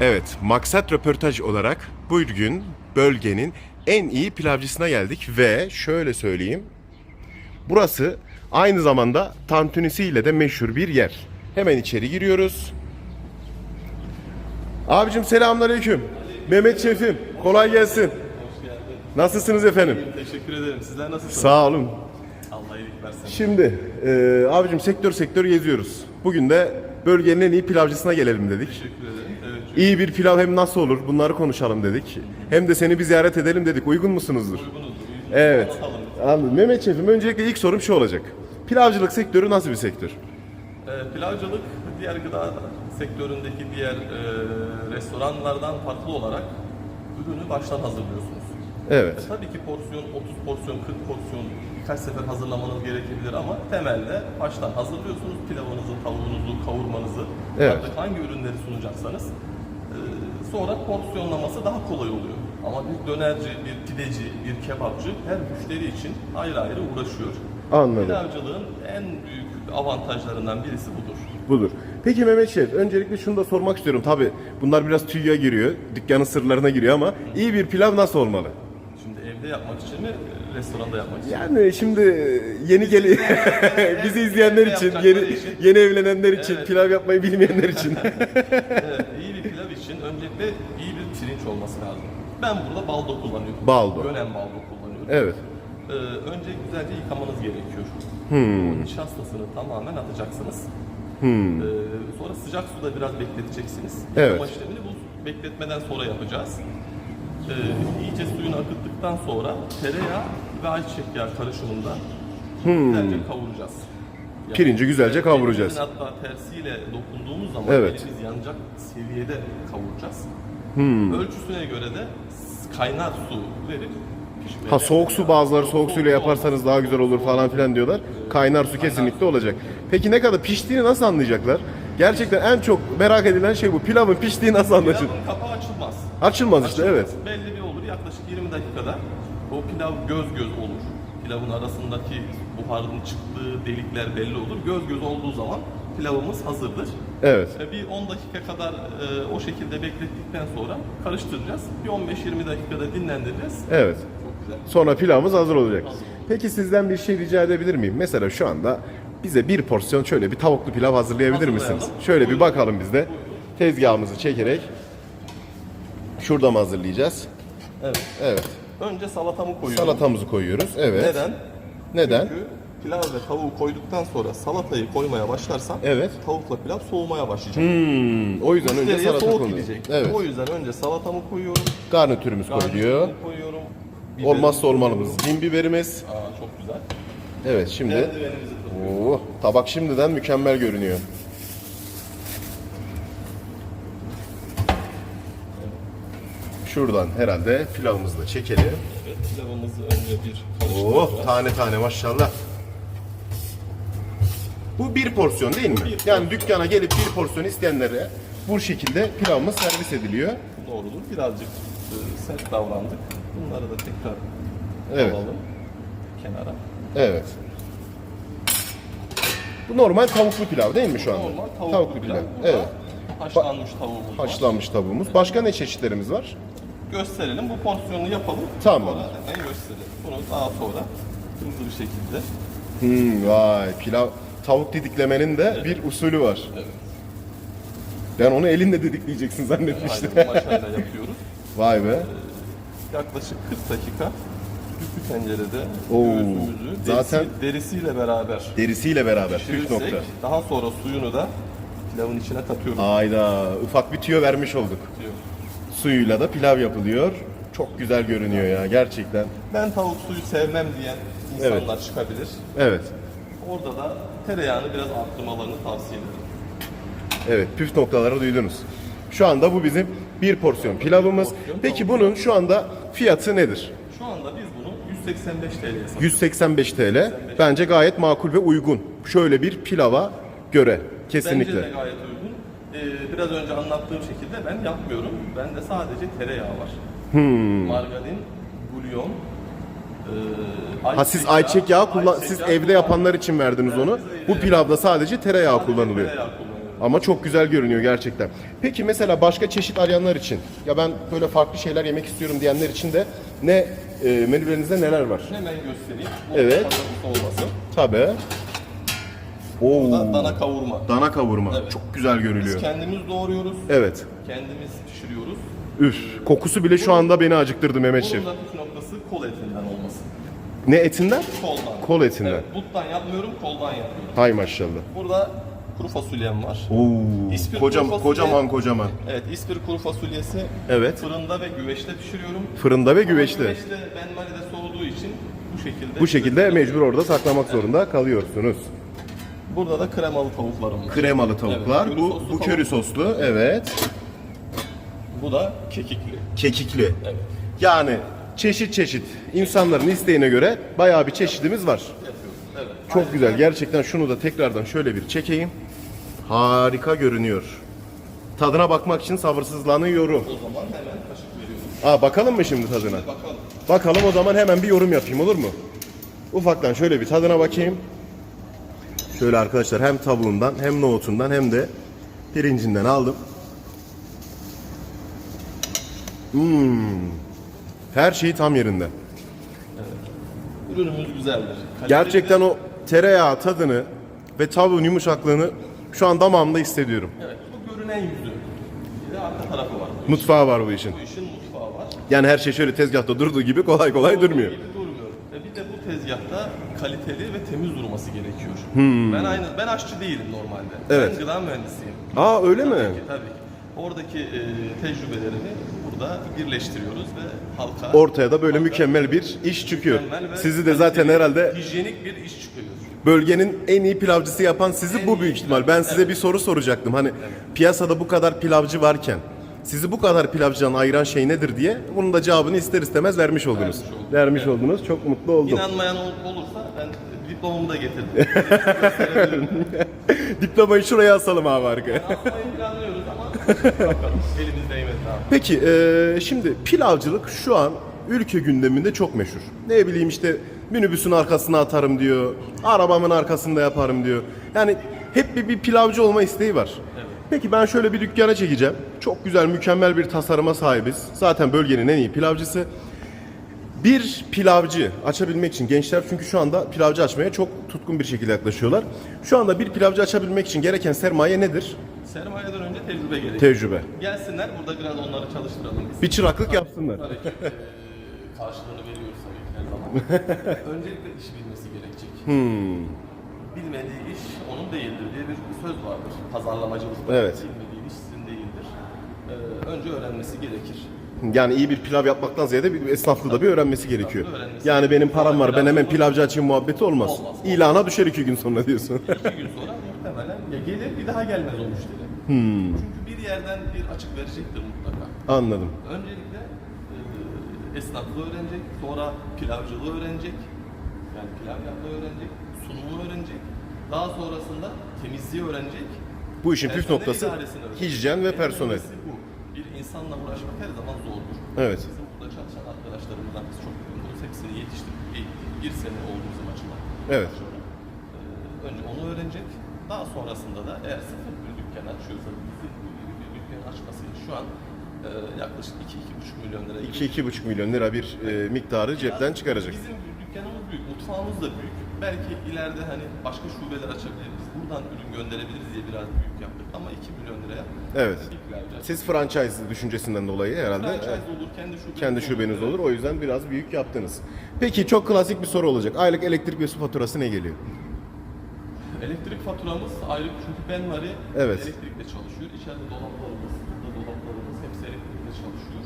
Evet, maksat röportaj olarak bugün bölgenin en iyi pilavcısına geldik ve şöyle söyleyeyim. Burası aynı zamanda tantunisiyle de meşhur bir yer. Hemen içeri giriyoruz. Abicim selamünaleyküm. Mehmet Şefim, kolay gelsin. Nasılsınız efendim? Teşekkür ederim. Sizler nasılsınız? Sağ olun. Allah iyilik versin. Şimdi e, abicim sektör sektör geziyoruz. Bugün de bölgenin en iyi pilavcısına gelelim dedik. Teşekkür ederim. İyi bir pilav hem nasıl olur bunları konuşalım dedik. Hem de seni bir ziyaret edelim dedik. Uygun musunuzdur? Evet. Anladım. Mehmet Şefim öncelikle ilk sorum şu olacak. Pilavcılık sektörü nasıl bir sektör? Ee, pilavcılık diğer gıda sektöründeki diğer e, restoranlardan farklı olarak ürünü baştan hazırlıyorsunuz. Evet. E, tabii ki porsiyon 30 porsiyon 40 porsiyon birkaç sefer hazırlamanız gerekebilir ama temelde baştan hazırlıyorsunuz pilavınızı, tavuğunuzu, kavurmanızı Evet. artık hangi ürünleri sunacaksanız e, sonra porsiyonlaması daha kolay oluyor. Ama bir dönerci, bir pideci, bir kebapçı her müşteri için ayrı ayrı uğraşıyor. Anladım. Pilavcılığın en büyük avantajlarından birisi budur. Budur. Peki Mehmet Şef öncelikle şunu da sormak istiyorum. Tabi bunlar biraz tüyya giriyor. Dükkanın sırlarına giriyor ama iyi bir pilav nasıl olmalı? Şimdi evde yapmak için mi, restoranda yapmak için mi? Yani şimdi yeni geli bizi izleyenler için, yeni yeni evlenenler için, Evet. pilav yapmayı bilmeyenler için. Evet, iyi bir pilav için öncelikle iyi bir pirinç olması lazım. Ben burada baldo kullanıyorum. Baldo. Gönen baldo kullanıyorum. evet. Ee, önce güzelce yıkamanız gerekiyor. Hmm. O nişastasını tamamen atacaksınız. Hmm. Ee, sonra sıcak suda biraz bekleteceksiniz. Evet. Yıkama işlemini bu bekletmeden sonra yapacağız. Ee, iyice suyunu akıttıktan sonra tereyağı ve ayçiçek yağı karışımında güzelce kavuracağız. Yani. Pirinci güzelce kavuracağız. Hatta tersiyle dokunduğumuz zaman Evet. elimiz yanacak seviyede kavuracağız. Hmm. Ölçüsüne göre de kaynar su verip Ha soğuk su bazıları soğuk suyla yaparsanız daha güzel olur falan filan diyorlar. Kaynar su kesinlikle olacak. Peki ne kadar piştiğini nasıl anlayacaklar? Gerçekten en çok merak edilen şey bu. Pilavın piştiği nasıl anlaşılır? Pilavın kapağı açılmaz. Açılmaz işte Açılmaz. evet. Belli bir olur yaklaşık 20 dakikada o pilav göz göz olur. Pilavın arasındaki buharın çıktığı delikler belli olur. Göz göz olduğu zaman pilavımız hazırdır. Evet. Ve bir 10 dakika kadar e, o şekilde beklettikten sonra karıştıracağız. Bir 15-20 dakikada dinlendireceğiz. Evet. Çok güzel. Sonra pilavımız hazır olacak. Hazır. Peki sizden bir şey rica edebilir miyim? Mesela şu anda bize bir porsiyon şöyle bir tavuklu pilav hazırlayabilir misiniz? Şöyle bir bakalım biz de. Tezgahımızı çekerek. Şurada mı hazırlayacağız? Evet. Evet. Önce salatamı koyuyorum. Salatamızı koyuyoruz. Evet. Neden? Neden? Çünkü pilav ve tavuğu koyduktan sonra salatayı koymaya başlarsam Evet. tavukla pilav soğumaya başlayacak. Hmm, o yüzden önce salata soğuk gidecek. Evet. O yüzden önce salatamı koyuyorum. Garnitürümüz koyuyor. koyuyorum. biberimi Olmazsa koyuyorum. olmamız cin biberimiz. Aa, çok güzel. Evet şimdi. Eldivenimizi takıyoruz. Oo, tabak şimdiden mükemmel görünüyor. Şuradan herhalde pilavımızı da çekelim. Evet, pilavımızı önce bir Oh tane tane maşallah. Bu bir porsiyon değil mi? Bir yani dükkana gelip bir porsiyon isteyenlere bu şekilde pilavımız servis ediliyor. Doğrudur. Birazcık e, sert davrandık. Bunları da tekrar Evet. alalım kenara. Evet. Bu normal tavuklu pilav değil mi şu anda? Normal tavuklu, pilav. Burada Evet. Haşlanmış tavuğumuz. Haşlanmış tavuğumuz. Başka ne çeşitlerimiz var? Gösterelim. Bu porsiyonu yapalım. Tamam. Sonra hemen gösterelim. Bunu daha sonra hızlı bir şekilde. Hmm, vay pilav tavuk didiklemenin de bir usulü var. Evet. Ben onu elinle didikleyeceksin zannetmiştim. Aynen maşayla yapıyoruz. Vay be. Yaklaşık 40 dakika düdüklü tencerede Oo, göğsümüzü zaten- derisi- derisiyle beraber Derisiyle beraber püf nokta. daha sonra suyunu da pilavın içine katıyoruz. Hayda ufak bir tüyo vermiş olduk. Diyor. Suyuyla da pilav yapılıyor. Çok güzel görünüyor ya gerçekten. Ben tavuk suyu sevmem diyen insanlar çıkabilir. Evet. Orada da tereyağını biraz arttırmalarını tavsiye ederim. Evet püf noktaları duydunuz. Şu anda bu bizim bir porsiyon pilavımız. Peki bunun şu anda fiyatı nedir? Şu anda biz bunu 185 TL'ye satıyoruz. 185 TL. Bence gayet makul ve uygun. Şöyle bir pilava göre kesinlikle. Bence de gayet uygun. Ee, biraz önce anlattığım şekilde ben yapmıyorum. Bende sadece tereyağı var. Hmm. Margarin, bulyon, e, Ha siz ayçiçek yağı kullan ayçiçek siz yağı evde kullan- yapanlar için verdiniz onu. Bu pilavda sadece tereyağı kullanılıyor. Tereyağı kullanıyorum. Ama çok güzel görünüyor gerçekten. Peki mesela başka çeşit arayanlar için ya ben böyle farklı şeyler yemek istiyorum diyenler için de ne e, menülerinizde neler var? Hemen göstereyim. Bu Evet. olması. Tabii. Oo. Da dana kavurma. Dana kavurma. Evet. Çok güzel Biz görünüyor. kendimiz doğruyoruz. Evet. Kendimiz pişiriyoruz. Üf. Kokusu bile şu anda beni acıktırdı Mehmet Şef. Bunun da püf noktası kol etinden olması. Ne etinden? Koldan. Kol etinden. Evet, buttan yapmıyorum, koldan yapıyorum. Hay maşallah. Burada kuru fasulyem var. Oo. İspir Kocam, kuru fasulye- kocaman kocaman. Evet, ispir kuru fasulyesi Evet. fırında ve güveçte pişiriyorum. Fırında ve Ama güveçte. Güveçte benmalide soğuduğu için bu şekilde. Bu şekilde mecbur orada saklamak zorunda kalıyorsunuz. Burada da kremalı tavuklarım var. Kremalı tavuklar. Evet, bu köri soslu bu tavuk. köri soslu. Evet. Bu da kekikli. Kekikli. Evet. Yani çeşit çeşit insanların isteğine göre bayağı bir çeşidimiz var. Yapıyoruz. Evet. Çok güzel. Gerçekten şunu da tekrardan şöyle bir çekeyim. Harika görünüyor. Tadına bakmak için sabırsızlanıyorum. O zaman hemen kaşık veriyoruz. Aa bakalım mı şimdi tadına? Bakalım. Bakalım o zaman hemen bir yorum yapayım olur mu? Ufaktan şöyle bir tadına bakayım. Şöyle arkadaşlar hem tavuğundan hem nohutundan hem de pirincinden aldım. Hmm. Her şeyi tam yerinde. Ürünümüz güzeldir. Kaliteli Gerçekten o tereyağı tadını ve tavuğun yumuşaklığını şu an damağımda hissediyorum. Evet, bu görünen yüzü. Bir de arka tarafı var. Mutfağı var bu işin. bu işin mutfağı var. Yani her şey şöyle tezgahta durduğu gibi kolay kolay durmuyor. Gibi durmuyor. Ve bir de bu tezgahta kaliteli ve temiz durması gerekiyor. Ben aynı ben aşçı değilim normalde. Hmm. Evet. Ben gıda mühendisiyim. Aa öyle mi? Tabii ki, tabii ki. Oradaki e, tecrübelerimi burada birleştiriyoruz ve halka Ortaya da böyle halka mükemmel bir iş çıkıyor. Sizi de zaten herhalde hijyenik bir iş çıkıyor. bölgenin en iyi pilavcısı yapan sizi En bu büyük ihtimal. Ben size bir soru soracaktım. Hani piyasada bu kadar pilavcı varken sizi bu kadar pilavcıdan ayıran şey nedir diye bunun da cevabını ister istemez vermiş oldunuz. Vermiş oldum. Vermiş oldunuz. Çok mutlu oldum. İnanmayan ol- olursa ben diplomamı da getirdim. Gösterebilirim. Diplomayı şuraya asalım abi arkaya. Yapmayı planlıyoruz ama bakalım elimiz değmedi abi. Peki eee, şimdi pilavcılık şu an ülke gündeminde çok meşhur. Ne bileyim işte minibüsün arkasına atarım diyor. Arabamın arkasında yaparım diyor. Yani hep bir, bir pilavcı olma isteği var. Peki ben şöyle bir dükkana çekeceğim. Çok güzel, mükemmel bir tasarıma sahibiz. Zaten bölgenin en iyi pilavcısı. Bir pilavcı açabilmek için gençler çünkü şu anda pilavcı açmaya çok tutkun bir şekilde yaklaşıyorlar. Şu anda bir pilavcı açabilmek için gereken sermaye nedir? Sermayeden önce tecrübe gerekiyor. Tecrübe. Gelsinler burada biraz onları çalıştıralım biz. Bir çıraklık yapsınlar. Tabii ki eee, karşılığını veriyoruz her zaman. Öncelikle iş bilmesi gerekecek. Hmm. Bilmediği iş onun değildir diye bir söz vardır. Pazarlamacılıkta. Evet. Bilmediği iş sizin değildir. Eee, önce öğrenmesi gerekir. Yani iyi bir pilav yapmaktan ziyade bir esnaflığı da bir öğrenmesi gerekiyor. öğrenmesi Yani benim param var ben hemen pilavcı açayım muhabbeti olmaz. Olmaz. İlana düşer iki gün sonra diyorsun. İki gün sonra muhtemelen ya gelir bir daha gelmez o müşteri. Hmm. Çünkü bir yerden bir açık verecektir mutlaka. Anladım. Öncelikle e, esnaflığı öğrenecek, sonra pilavcılığı öğrenecek. Yani pilav yapmayı öğrenecek, sunumunu öğrenecek. Daha sonrasında temizliği öğrenecek. Bu işin püf personel noktası idaresini öğrenecek. hijyen ve personel. Bir insanla uğraşmak her zaman zordur. Evet. Bizim burada çalışan arkadaşlarımızdan biz çok memnunuz. Hepsini yetiştirdik. Bir, bir sene oldu bizim açılan. Evet. Sonra, e, önce onu öğrenecek. Daha sonrasında da eğer sıfır bir dükkan açıyorsa, gibi bir dükkan açması şu an e, yaklaşık 2-2,5 milyon lira gibi 2-2,5 milyon lira bir e, miktarı cepten çıkaracak. Bizim dükkanımız büyük, mutfağımız da büyük. Belki ileride hani başka şubeler açabiliriz, buradan ürün gönderebiliriz diye biraz büyük yaptık. Ama 2 milyon liraya Evet. ilk vereceğiz. Siz franchise düşüncesinden dolayı herhalde Franchise olur, kendi şubeniz kendi şubeniz olur. O yüzden biraz büyük yaptınız. Peki çok klasik bir soru olacak. Aylık elektrik ve su faturası ne geliyor? Elektrik faturamız ayrı çünkü benvari Evet. elektrikle çalışıyor. İçeride dolaplarımız, burada dolaplarımız hepsi elektrikle çalışıyor.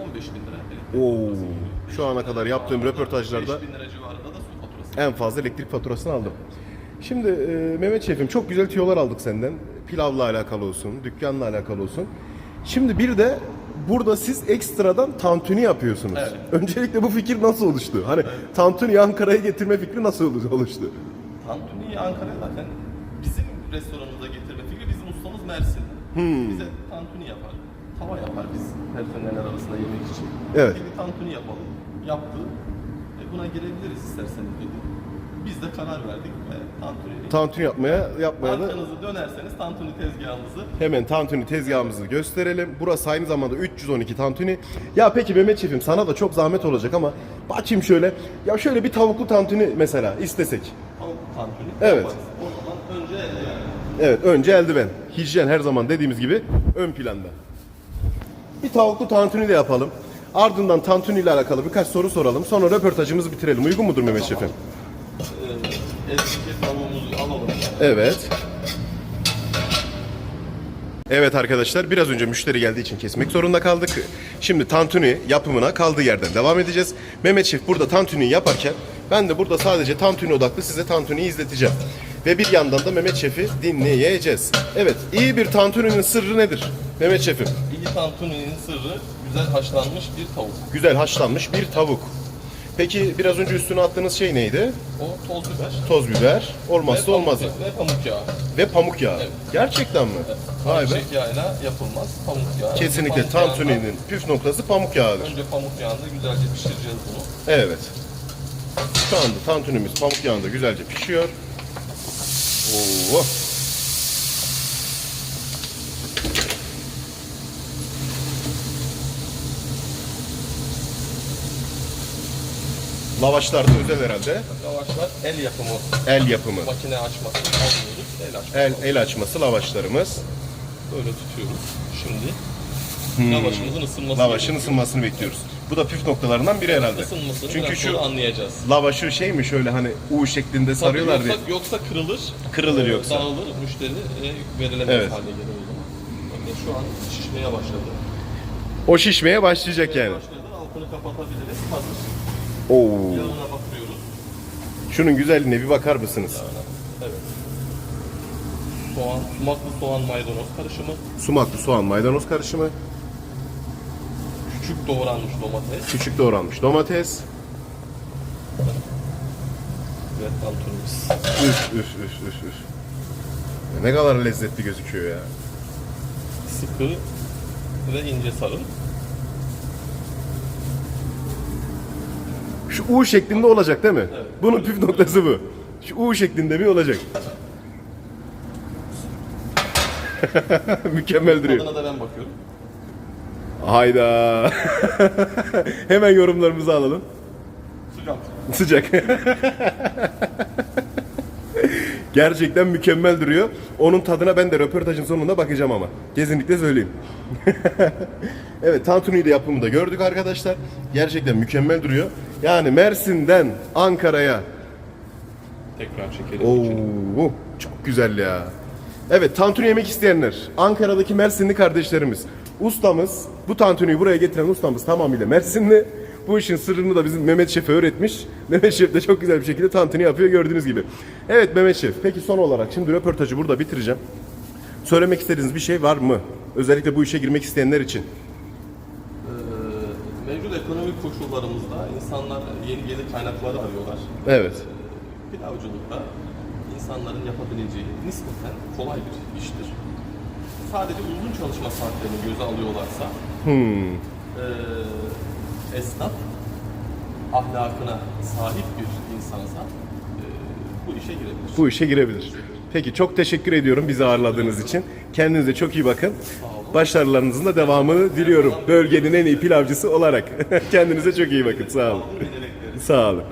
Ee, 15 bin lira elektrik Oo. faturası geliyor. Şu ana kadar yaptığım röportajlarda 5 bin lira. En fazla elektrik faturasını aldım. Şimdi e, Mehmet Şef'im çok güzel tüyolar aldık senden. Pilavla alakalı olsun, dükkanla alakalı olsun. Şimdi bir de burada siz ekstradan tantuni yapıyorsunuz. Evet. Öncelikle bu fikir nasıl oluştu? Hani tantuni Ankara'ya getirme fikri nasıl oluştu? Tantuni'yi Ankara'ya zaten bizim restoranımıza getirme fikri bizim ustamız Mersin'de. Hmm. Bize tantuni yapar, tava yapar biz personeller arasında yemek için. Evet. Dedi tantuni yapalım. Yaptı. E buna girebiliriz isterseniz dedi. Biz de karar verdik ve tantuni. Tantuni yapmaya yapmaya da Arkanızı dönerseniz tantuni tezgahımızı hemen tantuni tezgahımızı gösterelim. Burası aynı zamanda 312 tantuni. Ya peki Mehmet Şef'im sana da çok zahmet olacak ama bakayım şöyle. Ya şöyle bir tavuklu tantuni mesela istesek. tavuk tantuni Evet. yaparız. O zaman önce eldiven. Evet önce eldiven. Hijyen her zaman dediğimiz gibi ön planda. Bir tavuklu tantuni de yapalım. Ardından tantuni ile alakalı birkaç soru soralım. Sonra röportajımızı bitirelim. Uygun mudur Mehmet Şef'im? Eski tavuğumuzu alalım. Evet. Evet arkadaşlar biraz önce müşteri geldiği için kesmek zorunda kaldık. Şimdi tantuni yapımına kaldığı yerden devam edeceğiz. Mehmet Şef burada tantuni yaparken ben de burada sadece tantuni odaklı size tantuniyi izleteceğim. Ve bir yandan da Mehmet Şef'i dinleyeceğiz. Evet iyi bir tantuninin sırrı nedir Mehmet Şef'im? İyi tantuninin sırrı güzel haşlanmış bir tavuk. Güzel haşlanmış bir tavuk. Peki biraz önce üstüne attığınız şey neydi? O toz biber. Toz biber. Olmazsa ve olmazı. pamuk- Ve pamuk yağı. Ve pamuk yağı. Evet. Gerçekten mi? Vay be. Yağıyla yapılmaz pamuk yağı. Kesinlikle pamuk tantuninin püf noktası pamuk yağıdır. Önce pamuk yağında güzelce pişireceğiz bunu. Evet. Şu anda tantunimiz pamuk yağında güzelce pişiyor. Oo. Lavaşlar da özel herhalde. Lavaşlar el yapımı. El yapımı. Makine açması almıyoruz. El açması. El, el açması lavaşlarımız. Böyle tutuyoruz. Şimdi lavaşımızın ısınması. Lavaşın gerekiyor. ısınmasını bekliyoruz. Bu da püf noktalarından biri herhalde. Isınmasını Çünkü şu anlayacağız. lavaşı şey mi şöyle hani U şeklinde sarıyorlar Tabii diye. yoksa, yoksa kırılır. Kırılır e, yoksa. Dağılır, müşteri e, verilemez Evet. hale gelir o zaman. Şu an şişmeye başladı. O şişmeye başlayacak yani. Başladı, altını kapatabiliriz. Hazır. Oo. Yağına bakıyoruz. Şunun güzelliğine bir bakar mısınız? Evet. Soğan, sumaklı soğan maydanoz karışımı. Sumaklı soğan maydanoz karışımı. Küçük doğranmış domates Küçük doğranmış domates. ve tantunimiz. Üf üf üf üf üf. Ne kadar lezzetli gözüküyor ya. Sıkı ve ince sarın. Şu U şeklinde olacak değil mi? Evet. Bunun püf noktası bu. Şu U şeklinde bir olacak. Mükemmel duruyor. Tadına da ben bakıyorum. Hayda. Hemen yorumlarımızı alalım. Sıcak. Sıcak. Gerçekten mükemmel duruyor. Onun tadına ben de röportajın sonunda bakacağım ama. Kesinlikle söyleyeyim. evet tantuni de yapımı da gördük arkadaşlar. Gerçekten mükemmel duruyor. Yani Mersin'den Ankara'ya. Tekrar çekelim. Oo, çok güzel ya. Evet tantuni yemek isteyenler. Ankara'daki Mersinli kardeşlerimiz. Ustamız, bu tantuniyi buraya getiren ustamız tamamıyla Mersinli. Bu işin sırrını da bizim Mehmet Şef'e öğretmiş. Mehmet Şef de çok güzel bir şekilde tantuni yapıyor gördüğünüz gibi. Evet Mehmet Şef, peki son olarak şimdi röportajı burada bitireceğim. Söylemek istediğiniz bir şey var mı? Özellikle bu işe girmek isteyenler için. Ee, mevcut ekonomik koşullarımızda insanlar yeni gelir kaynakları arıyorlar. Evet. Pilavcılıkta insanların yapabileceği nispeten kolay bir iştir. Sadece uzun çalışma saatlerini göze alıyorlarsa Hmm. eee esnaf ahlakına sahip bir insansa eee, bu işe girebilir. Bu işe girebilir. Peki çok teşekkür ediyorum bizi ağırladığınız için. Kendinize çok iyi bakın. Başarılarınızın da devamını diliyorum. Bölgenin en iyi pilavcısı olarak. Kendinize çok iyi bakın. Sağ olun. Sağ olun.